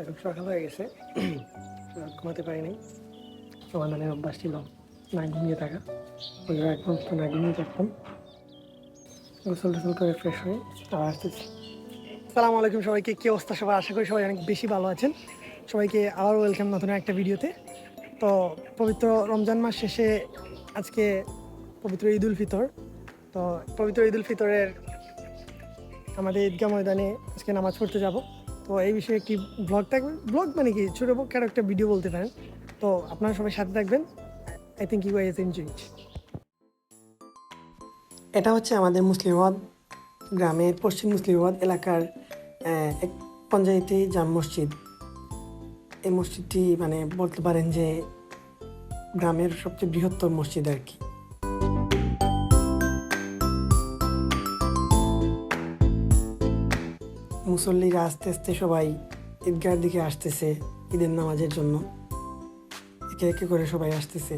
এখন সকাল হয়ে গেছে। ঘুমাতে পারিনি। মানে অভ্যাস ছিল, না ঘুমিয়ে থাকা। ওই একদম তো না ঘুমিয়ে থাকতাম। গোসল টোসল করে ফ্রেশ হয়ে আবার আসতেছি। সালামু আলাইকুম সবাইকে, কি অবস্থা সবাই আশা করি সবাই অনেক বেশি ভালো আছেন। সবাইকে আবার ওয়েলকাম নতুন একটা ভিডিওতে তো পবিত্র রমজান মাস শেষে আজকে পবিত্র ঈদ উল ফিতর। তো পবিত্র ঈদ উল ফিতরের আমাদের ঈদগাহ ময়দানে আজকে নামাজ পড়তে যাব। তো এই বিষয়ে একটি ব্লগ থাকবে। ব্লগ মানে কি? ছোটো কারও একটা ভিডিও বলতে পারেন। তো আপনারা সবাই সাথে থাকবেন। I think you guys enjoy এটা হচ্ছে আমাদের মুসলিমাবাদ গ্রামের পশ্চিম মুসলিমাবাদ এলাকার এক পঞ্চায়েতে জাম মসজিদ। এই মসজিদটি মানে বলতে পারেন যে গ্রামের সবচেয়ে বৃহত্তর মসজিদ আর কি। মুসল্লিরা আস্তে আস্তে সবাই ঈদগাহের দিকে আসতেছে ঈদের নামাজের জন্য। একে একে করে সবাই আসতেছে।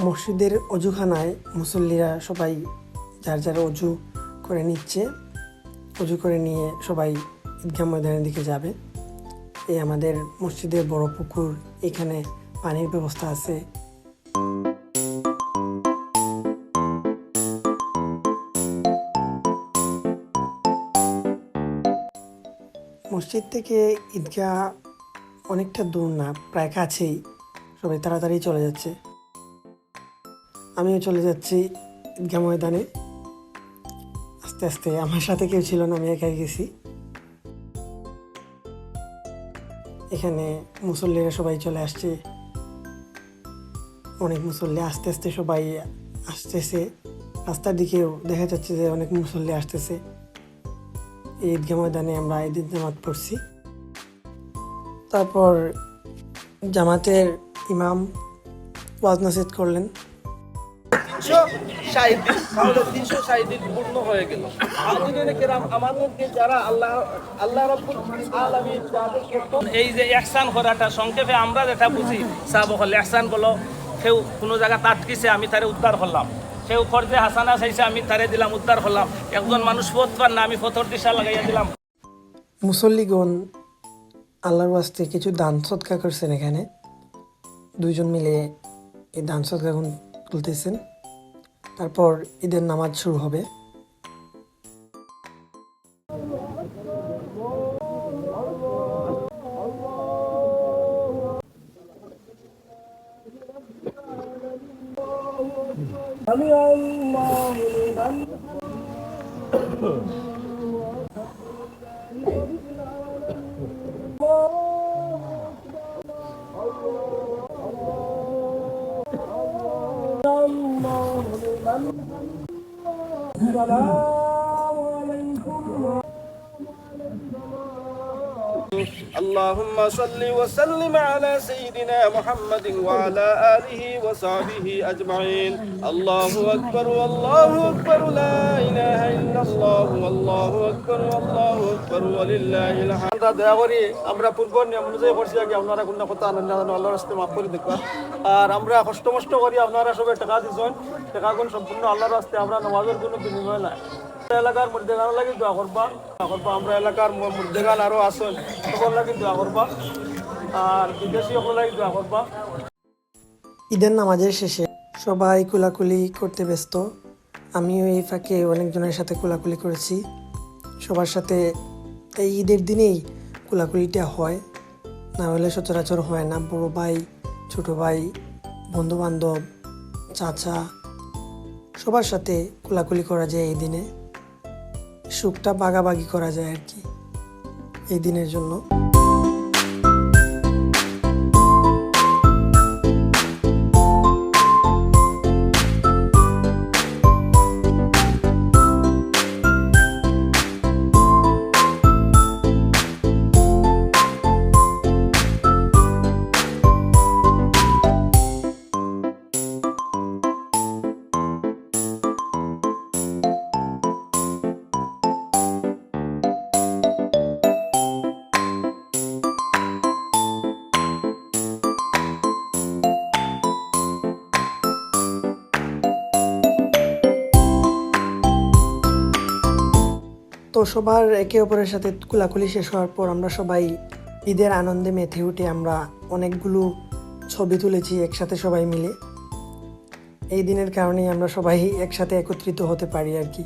মসজিদের অজুখানায় মুসল্লিরা সবাই যার যার অজু করে নিচ্ছে, অজু করে নিয়ে সবাই ঈদগাহ ময়দানের দিকে যাবে। এই আমাদের মসজিদের বড় পুকুর, এখানে পানির ব্যবস্থা আছে। মসজিদ থেকে ঈদগাহ অনেকটা দূর না, প্রায় কাছেই। সবাই তাড়াতাড়ি চলে যাচ্ছে। আমিও চলে যাচ্ছি ঈদগাহ ময়দানে। আস্তে আস্তে, আমার সাথে কেউ ছিল না, আমি একাই গেছি। এখানে মুসল্লিরা সবাই চলে আসছে। অনেক মুসল্লি আস্তে আস্তে সবাই আসতেছে। রাস্তার দিকেও দেখা যাচ্ছে যে অনেক মুসল্লি আসতেছে। ঈদগাহ ময়দানে আমরা ঈদের জামাত পড়ছি। তারপর জামাতের ইমাম ওয়াজ নাসিদ করলেন। তিনশো তিনশো পূর্ণ হয়ে গেল। যারা আল্লাহ এই যে একসান করাটা সংক্ষেপে আমরা যেটা বুঝি সাব হল একসান বলো, কেউ কোনো জায়গা আটকিছে আমি তারে উদ্ধার করলাম কেউ খরচে হাসানা চাইছে, আমি তারে দিলাম উদ্ধার হলাম। একজন মানুষ পথ পার না, আমি পথর দিশা লাগাইয়া দিলাম। মুসল্লিগণ আল্লাহর ওয়াস্তে কিছু দান সৎকা করছেন এখানে দুইজন মিলে এই দান সৎকা তুলতেছেন তারপর ঈদের নামাজ শুরু হবে। من الله لمن الله لمن الله اللهم صل وسلم على سيدنا محمد وعلى آله وصحبه أجمعين الله أكبر والله أكبر لا إله إلا الله والله أكبر والله أكبر ولله الحمد আমরা দয়া করি আমরা পূর্ব নিয়ম অনুযায়ী করছি আগে আপনারা কোনো কথা আনন্দ জানো আল্লাহর রাস্তে মাফ করে দেখবা আর আমরা কষ্ট মষ্ট করি আপনারা সবাই টাকা দিচ্ছেন টাকা গুণ সম্পূর্ণ আল্লাহর রাস্তে আমরা নামাজের কোনো বিনিময় নাই এলাকার মধ্যে গান লাগি, দোয়া করবা। করবা, আমরা এলাকার মধ্যে গান আরও আসেন সকল লাগি দোয়া করবা। আর বিদেশি সকল লাগি দোয়া করবা। ঈদের নামাজের শেষে সবাই কুলাকুলি করতে ব্যস্ত। আমিও এই ফাঁকে অনেকজনের সাথে কুলাকুলি করেছি। সবার সাথে এই ঈদের দিনেই কুলাকুলিটা হয়। না হলে সচরাচর হয় না। বড় ভাই, ছোট ভাই বন্ধু বান্ধব চাচা, সবার সাথে কুলাকুলি করা যায় এই দিনে। সুখটা বাগাবাগি করা যায় আর কি এই দিনের জন্য। তো সবার একে অপরের সাথে কুলাকুলি শেষ হওয়ার পর আমরা সবাই ঈদের আনন্দে মেথে উঠে আমরা অনেকগুলো ছবি তুলেছি একসাথে সবাই মিলে। এই দিনের কারণেই আমরা সবাই একসাথে একত্রিত হতে পারি আর কি।